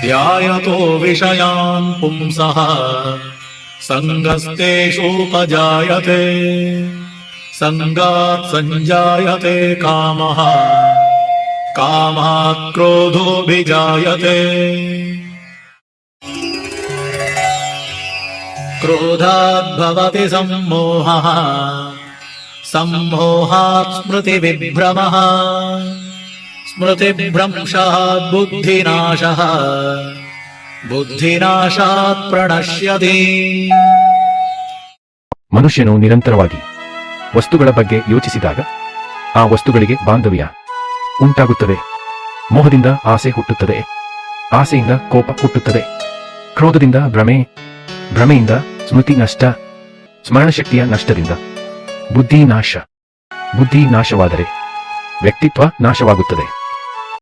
ध्यायतो विषयान् पुंसः। सङ्गस्तेषूपजायते सङ्गात् सञ्जायते कामः। कामात् क्रोधोऽभिजायते। क्रोधात् भवति सम्मोहः। सम्मोहात् स्मृतिविभ्रमः स्मृतिभ्रंशात् बुद्धिनाशः बुद्धिनाशात् प्रणश्यति ಮನುಷ್ಯನು ನಿರಂತರವಾಗಿ ವಸ್ತುಗಳ ಬಗ್ಗೆ ಯೋಚಿಸಿದಾಗ ಆ ವಸ್ತುಗಳಿಗೆ ಬಾಂಧವ್ಯ ಉಂಟಾಗುತ್ತದೆ ಮೋಹದಿಂದ ಆಸೆ ಹುಟ್ಟುತ್ತದೆ ಆಸೆಯಿಂದ ಕೋಪ ಹುಟ್ಟುತ್ತದೆ ಕ್ರೋಧದಿಂದ ಭ್ರಮೆ ಭ್ರಮೆಯಿಂದ ಸ್ಮೃತಿ ನಷ್ಟ ಸ್ಮರಣಶಕ್ತಿಯ ನಷ್ಟದಿಂದ ಬುದ್ಧಿ ನಾಶ ಬುದ್ಧಿ ನಾಶವಾದರೆ ವ್ಯಕ್ತಿತ್ವ ನಾಶವಾಗುತ್ತದೆ